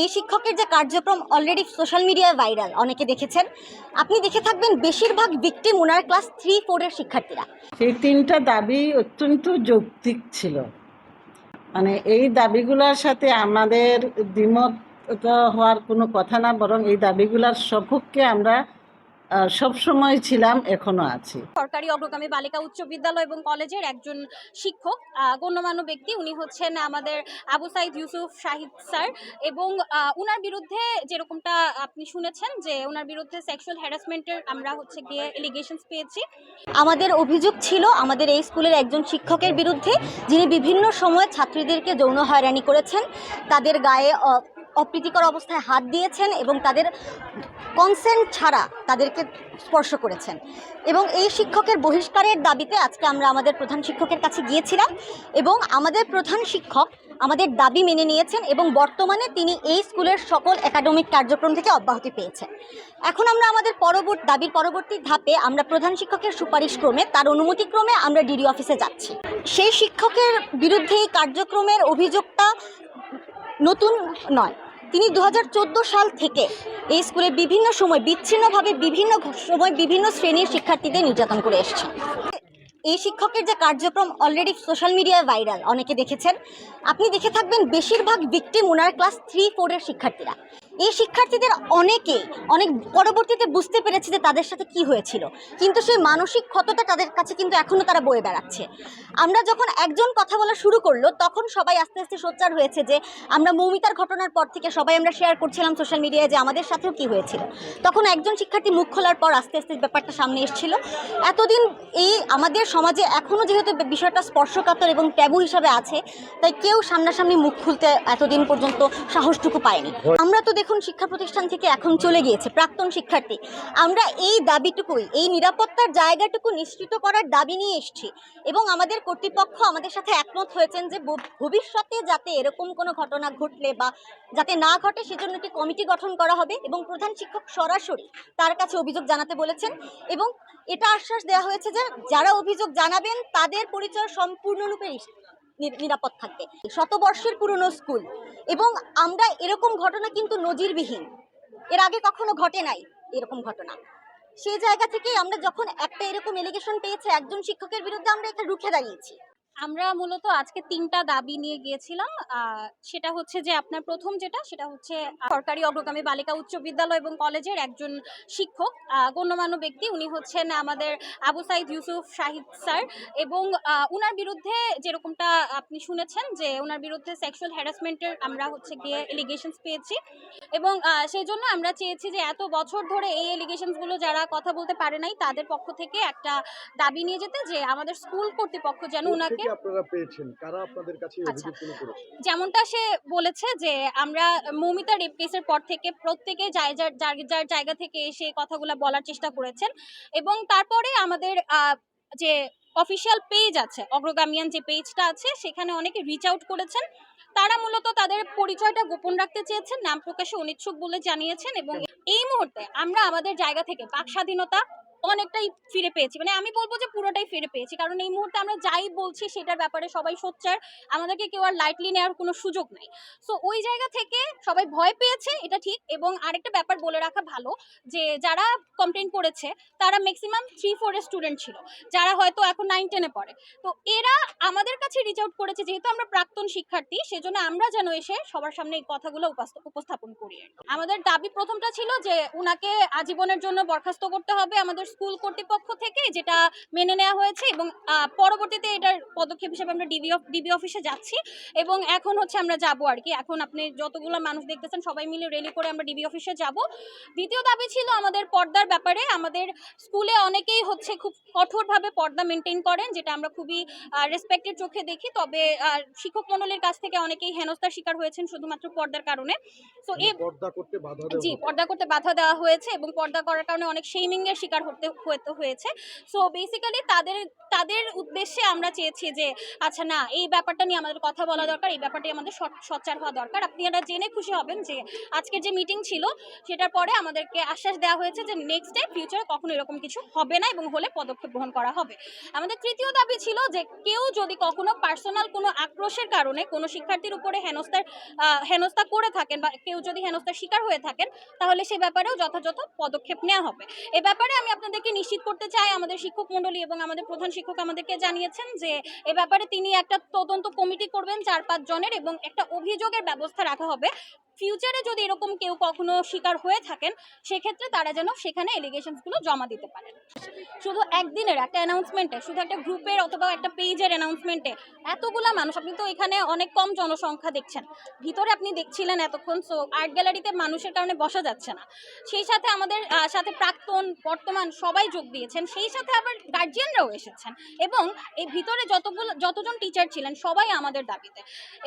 এই শিক্ষকের যে কার্যক্রম অলরেডি সোশ্যাল মিডিয়ায় ভাইরাল অনেকে দেখেছেন। আপনি দেখে থাকবেন বেশিরভাগ ভিকটিম ওনার ক্লাস থ্রি ফোরের শিক্ষার্থীরা। সেই তিনটা দাবি অত্যন্ত যৌক্তিক ছিল। মানে এই দাবিগুলোর সাথে আমাদের দ্বিমত হওয়ার কোনো কথা না, বরং এই দাবিগুলোর সপক্ষে আমরা আহ, সবসময় ছিলাম এখনও আছি। সরকারি অগ্রগামী বালিকা উচ্চ বিদ্যালয় এবং কলেজের একজন শিক্ষক গণ্যমান্য ব্যক্তি। উনি হচ্ছেন আমাদের আবু সাইদ ইউসুফ শাহিদ স্যার এবং উনার বিরুদ্ধে যেরকমটা আপনি শুনেছেন যে ওনার বিরুদ্ধে সেক্সুয়াল হ্যারাসমেন্টের আমরা হচ্ছে গিয়ে এলিগেশনস পেয়েছি। আমাদের অভিযোগ ছিল আমাদের এই স্কুলের একজন শিক্ষকের বিরুদ্ধে যিনি বিভিন্ন সময় ছাত্রীদেরকে যৌন হয়রানি করেছেন তাদের গায়ে অপ্রীতিকর অবস্থায় হাত দিয়েছেন এবং তাদের কনসেন্ট ছাড়া তাদেরকে স্পর্শ করেছেন। এবং এই শিক্ষকের বহিষ্কারের দাবিতে আজকে আমরা আমাদের প্রধান শিক্ষকের কাছে গিয়েছিলাম এবং আমাদের প্রধান শিক্ষক আমাদের দাবি মেনে নিয়েছেন এবং বর্তমানে তিনি এই স্কুলের সকল একাডেমিক কার্যক্রম থেকে অব্যাহতি পেয়েছেন। এখন আমরা আমাদের পরবর্তী দাবির পরবর্তী ধাপে আমরা প্রধান শিক্ষকের সুপারিশ ক্রমে, তার অনুমতিক্রমে আমরা ডিডি অফিসে যাচ্ছি। সেই শিক্ষকের বিরুদ্ধে এই কার্যক্রমের অভিযোগটা নতুন নয়। তিনি দু হাজার চোদ্দ সাল থেকে এই স্কুলে বিভিন্ন সময়, বিচ্ছিন্নভাবে বিভিন্ন সময় বিভিন্ন শ্রেণির শিক্ষার্থীদের নির্যাতন করে এসেছেন। এই শিক্ষকের যে কার্যক্রম অলরেডি সোশ্যাল মিডিয়ায় ভাইরাল অনেকে দেখেছেন। আপনি দেখে থাকবেন, বেশিরভাগ ভিকটিম ওনার ক্লাস থ্রি ফোরের শিক্ষার্থীরা। এই শিক্ষার্থীদের অনেকে, অনেক পরবর্তীতে বুঝতে পেরেছে যে তাদের সাথে কি হয়েছিল। কিন্তু সেই মানসিক ক্ষতটা তাদের কাছে কিন্তু এখনও তারা বয়ে বেড়াচ্ছে। আমরা যখন একজন কথা বলা শুরু করল, তখন সবাই আস্তে আস্তে সোচ্চার হয়েছে যে আমরা মৌমিতার ঘটনার পর থেকে সবাই আমরা শেয়ার করছিলাম সোশ্যাল মিডিয়ায় যে আমাদের সাথেও কি হয়েছিল। তখন একজন শিক্ষার্থী মুখ খোলার পর আস্তে আস্তে ব্যাপারটা সামনে এসেছিল। এতদিন এই আমাদের সমাজে এখনও যেহেতু বিষয়টা স্পর্শকাতর এবং ট্যাবু হিসাবে আছে, তাই কেউ সামনাসামনি মুখ খুলতে এতদিন পর্যন্ত সাহসটুকু পায়নি। আমরা তো দেখুন, শিক্ষা প্রতিষ্ঠান থেকে এখন চলে গিয়েছে প্রাক্তন শিক্ষার্থী। আমরা এই দাবিটুকুই, এই নিরাপত্তার জায়গাটুকু নিশ্চিত করার দাবি নিয়ে এসেছি। এবং আমাদের কর্তৃপক্ষ আমাদের সাথে একমত হয়েছেন যে ভবিষ্যতে যাতে এরকম কোনো ঘটনা ঘটলে বা যাতে না ঘটে, সেজন্য একটি কমিটি গঠন করা হবে এবং প্রধান শিক্ষক সরাসরি তার কাছে অভিযোগ জানাতে বলেছেন। এবং এটা আশ্বাস দেওয়া হয়েছে যে, যারা অভিযোগ জানাবেন, তাদের পরিচয় সম্পূর্ণরূপে নিরাপদ থাকবে। শতবর্ষের পুরনো স্কুল এবং আমরা এরকম ঘটনা কিন্তু নজিরবিহীন। এর আগে কখনো ঘটে নাই এরকম ঘটনা। সেই জায়গা থেকে আমরা যখন একটা এরকম এলিগেশন পেয়েছে একজন শিক্ষকের বিরুদ্ধে আমরা এটা রুখে দাঁড়িয়েছি। আমরা মূলত আজকে তিনটা দাবি নিয়ে গিয়েছিলাম। সেটা হচ্ছে যে আপনার প্রথম যেটা, সেটা হচ্ছে সরকারি অগ্রগামী বালিকা উচ্চ বিদ্যালয় এবং কলেজের একজন শিক্ষক গণ্যমান্য ব্যক্তি। উনি হচ্ছেন আমাদের আবু সাইদ ইউসুফ শাহিদ স্যার এবং উনার বিরুদ্ধে যেরকমটা আপনি শুনেছেন যে ওনার বিরুদ্ধে সেক্সুয়াল হ্যারাসমেন্টের আমরা হচ্ছে গিয়ে এলিগেশনস পেয়েছি এবং সেই জন্য আমরা চেয়েছি যে এত বছর ধরে এই এলিগেশনসগুলো যারা কথা বলতে পারে নাই, তাদের পক্ষ থেকে একটা দাবি নিয়ে যেতে যে আমাদের স্কুল কর্তৃপক্ষ যেন ওনাকে থেকে আপনারা পেয়েছেন? কারা আপনাদের কাছে আচ্ছা। অভিযোগগুলো করেছে? যেমনটা সে বলেছে যে আমরা মৌমিতা রেপ কেসের পর থেকে প্রত্যেকে যার যার জায়গা থেকে এসে কথাগুলো বলার চেষ্টা করেছেন এবং তারপরে আমাদের যে অফিসিয়াল পেজ আছে অগ্রগামিয়ান যে পেজটা আছে সেখানে অনেকে রিচ আউট করেছেন। তারা মূলত তাদের পরিচয়টা গোপন রাখতে চেয়েছেন নাম প্রকাশে অনিচ্ছুক বলে জানিয়েছেন এবং এই মুহূর্তে আমরা আমাদের জায়গা থেকে বাক স্বাধীনতা অনেকটাই ফিরে পেয়েছি। মানে আমি বলব যে পুরোটাই ফিরে পেয়েছি। কারণ এই মুহূর্তে আমরা যাই বলছি সেটার ব্যাপারে সবাই সোচ্চার। আমাদেরকে কেউ আর লাইটলি নেওয়ার কোনো সুযোগ নাই। সো ওই জায়গা থেকে সবাই ভয় পেয়েছে, এটা ঠিক। এবং আরেকটা ব্যাপার বলে রাখা ভালো যে, যারা কমপ্লেন করেছে, তারা ম্যাক্সিমাম থ্রি ফোরের স্টুডেন্ট ছিল। যারা হয়তো এখন নাইন টেনে পড়ে। তো এরা আমাদের কাছে রিচ আউট করেছে, যেহেতু আমরা প্রাক্তন শিক্ষার্থী, সেজন্য আমরা যেন এসে সবার সামনে এই কথাগুলো উপস্থাপন করি। আমাদের দাবি প্রথমটা ছিল যে, উনাকে আজীবনের জন্য বরখাস্ত করতে হবে আমাদের স্কুল কর্তৃপক্ষ থেকে যেটা মেনে নেওয়া হয়েছে এবং পরবর্তীতে এটার পদক্ষেপ হিসেবে আমরা ডিবি ডিবি অফিসে যাচ্ছি এবং এখন হচ্ছে আমরা যাব আর কি। এখন আপনি যতগুলো মানুষ দেখতেছেন সবাই মিলে রেলি করে আমরা ডিবি অফিসে যাব। দ্বিতীয় দাবি ছিল আমাদের পর্দার ব্যাপারে। আমাদের স্কুলে অনেকেই হচ্ছে খুব কঠোরভাবে পর্দা মেনটেন করেন যেটা আমরা খুবই রেসপেক্টের চোখে দেখি। তবে শিক্ষক মণ্ডলীর কাছ থেকে অনেকেই হেনস্থার শিকার হয়েছেন শুধুমাত্র পর্দার কারণে। তো এই মানে পর্দা করতে বাধা দেওয়া জি পর্দা করতে বাধা দেওয়া হয়েছে এবং পর্দা করার কারণে অনেক শেমিং এর শিকার হতে হতে হতে হয়েছে। সো বেসিক্যালি তাদের তাদের উদ্দেশ্যে আমরা চেয়েছি যে আচ্ছা না, এই ব্যাপারটা নিয়ে আমাদের কথা বলা দরকার, এই ব্যাপারটি আমাদের সোচ্চার হওয়া দরকার। আপনারা জেনে খুশি হবেন যে, আজকের যে মিটিং ছিল, সেটার পরে আমাদেরকে আশ্বাস দেওয়া হয়েছে যে নেক্সট ডে ফিউচারে কখনো এরকম কিছু হবে না এবং হলে পদক্ষেপ গ্রহণ করা হবে। আমাদের তৃতীয় দাবি ছিল যে, কেউ যদি কখনো পার্সোনাল কোনো আক্রোশের কারণে কোনো শিক্ষার্থীর উপরে হেনস্থার হেনস্থা করে থাকেন বা কেউ যদি হেনস্থার শিকার হয়ে থাকেন, তাহলে সে ব্যাপারেও যথাযথ পদক্ষেপ নেওয়া হবে। এ ব্যাপারে আমি আপনাদেরকে নিশ্চিত করতে চাই আমাদের শিক্ষক মণ্ডলী এবং আমাদের প্রধান শিক্ষক আমাদেরকে জানিয়েছেন যে, এ ব্যাপারে তিনি একটা তদন্ত কমিটি করবেন চার পাঁচ জনের এবং একটা অভিযোগের ব্যবস্থা রাখা হবে। ফিউচারে যদি এরকম কেউ কখনো শিকার হয়ে থাকেন, সেক্ষেত্রে তারা যেন সেখানে এলিগেশনসগুলো জমা দিতে পারেন। শুধু একদিনের একটা অ্যানাউন্সমেন্টে শুধু একটা গ্রুপের অথবা একটা পেজের অ্যানাউন্সমেন্টে এতগুলা মানুষ, আপনি তো এখানে অনেক কম জনসংখ্যা দেখছেন। ভিতরে আপনি দেখছিলেন এতক্ষণ সো আর্ট গ্যালারিতে মানুষের কারণে বসা যাচ্ছে না। সেই সাথে আমাদের সাথে প্রাক্তন, বর্তমান সবাই যোগ দিয়েছেন, সেই সাথে আবার গার্জিয়ানরাও এসেছেন এবং এই ভিতরে যতগুলো, যতজন টিচার ছিলেন সবাই আমাদের দাবিতে।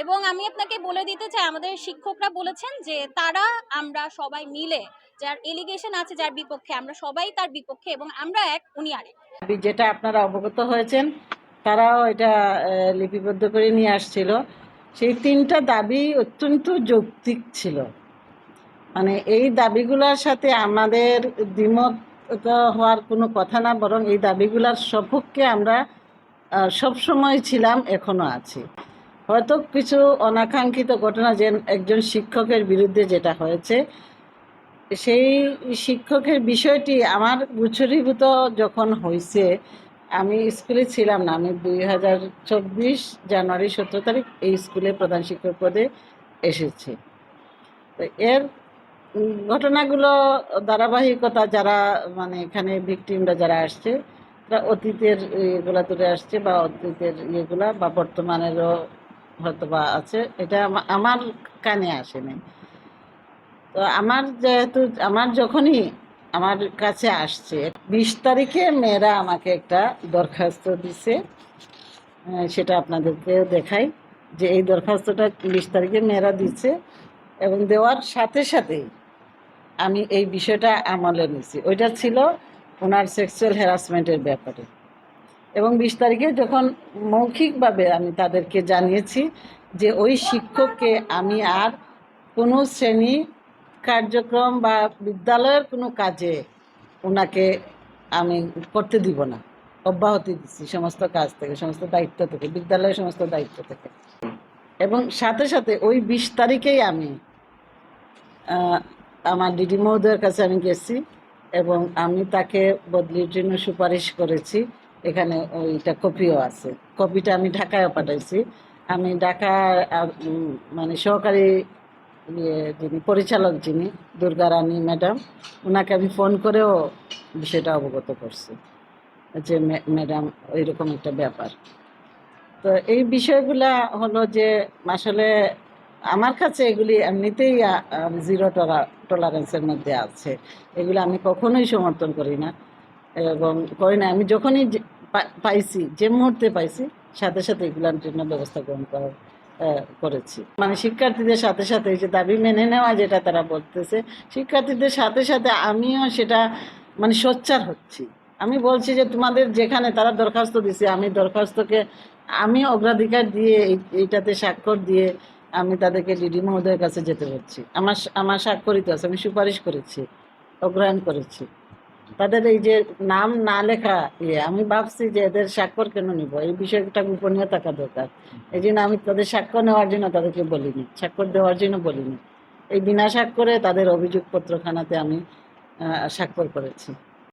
এবং আমি আপনাকে বলে দিতে চাই, আমাদের শিক্ষকরা বলেছেন যে তারা আমরা সবাই মিলে যার এলিগেশন আছে যার বিপক্ষে, আমরা সবাই তার বিপক্ষে এবং আমরা এক, উনি আরেক। যেটা আপনারা অবগত হয়েছেন, তারাও এটা লিপিবদ্ধ করে নিয়ে আসছিল। সেই তিনটা দাবি অত্যন্ত যৌক্তিক ছিল। মানে এই দাবিগুলোর সাথে আমাদের দ্বিমত হওয়ার কোনো কথা না, বরং এই দাবিগুলোর সপক্ষে আমরা সবসময় ছিলাম, এখনও আছি। হয়তো কিছু অনাকাঙ্ক্ষিত ঘটনা যে একজন শিক্ষকের বিরুদ্ধে যেটা হয়েছে, সেই শিক্ষকের বিষয়টি আমার গুছরীভূত যখন হয়েছে আমি স্কুলে ছিলাম না। আমি দুই হাজার চব্বিশ জানুয়ারি সতেরো তারিখ এই স্কুলে প্রধান শিক্ষক পদে এসেছি। তো এর ঘটনাগুলো, ধারাবাহিকতা যারা মানে এখানে ভিকটিমরা যারা আসছে, তারা অতীতের ইয়েগুলা তুলে আসছে বা অতীতের ইয়েগুলা বা বর্তমানেরও হয়তো বা আছে। এটা আমার কানে আসেনি। তো আমার যেহেতু, আমার যখনই আমার কাছে আসছে, বিশ তারিখে মেয়েরা আমাকে একটা দরখাস্ত দিছে। সেটা আপনাদেরকে দেখাই যে এই দরখাস্তটা বিশ তারিখে মেয়েরা দিচ্ছে এবং দেওয়ার সাথে সাথেই আমি এই বিষয়টা আমলে নিছি ওইটা ছিল ওনার সেক্সুয়াল হ্যারাসমেন্টের ব্যাপারে। এবং বিশ তারিখে যখন মৌখিকভাবে আমি তাদেরকে জানিয়েছি যে ওই শিক্ষককে আমি আর কোনো শ্রেণি কার্যক্রম বা বিদ্যালয়ের কোনো কাজে ওনাকে আমি করতে দিব না। অব্যাহতি দিচ্ছি সমস্ত কাজ থেকে, সমস্ত দায়িত্ব থেকে, বিদ্যালয়ের সমস্ত দায়িত্ব থেকে। এবং সাথে সাথে ওই বিশ তারিখেই আমি আমার ডিডি মহোদয়ের কাছে আমি গেছি এবং আমি তাকে বদলির জন্য সুপারিশ করেছি এখানে ওইটা কপিও আছে। কপিটা আমি ঢাকায় পাঠাইছি। আমি ঢাকা মানে সহকারী ইয়ে যিনি, পরিচালক যিনি, দুর্গা রানী ম্যাডাম ওনাকে আমি ফোন করেও বিষয়টা অবগত করছি যে ম্যাডাম ওইরকম একটা ব্যাপার। তো এই বিষয়গুলা হলো যে, আসলে আমার কাছে এগুলি এমনিতেই জিরো টলারেন্সের মধ্যে আছে। এগুলো আমি কখনোই সমর্থন করি না। এবং করি না আমি যখনই পাইছি, যে মুহূর্তে পাইছি, সাথে সাথে এগুলোর জন্য ব্যবস্থা গ্রহণ করার করেছি। মানে শিক্ষার্থীদের সাথে সাথে যে দাবি মেনে নেওয়া যেটা তারা বলতেছে, শিক্ষার্থীদের সাথে সাথে আমিও সেটা মানে সোচ্চার হচ্ছি। আমি বলছি যে তোমাদের যেখানে তারা দরখাস্ত দিছে, আমি দরখাস্তকে, আমি অগ্রাধিকার দিয়ে এই- এইটাতে স্বাক্ষর দিয়ে আমি তাদেরকে ডিডি মহোদয়ের কাছে যেতে বলছি। আমার আমার স্বাক্ষরিত আছে, আমি সুপারিশ করেছি, অগ্রহণ করেছি। তাদের এই যে নাম না লেখা ইয়ে আমি ভাবছি যে এদের স্বাক্ষর কেন নিব? এই বিষয়টা গোপনীয় থাকা দরকার। এই জন্য আমি তাদের স্বাক্ষর নেওয়ার জন্য তাদেরকে বলিনি, স্বাক্ষর দেওয়ার জন্য বলিনি। এই বিনা স্বাক্ষরে তাদের অভিযোগপত্রখানাতে আমি স্বাক্ষর করেছি।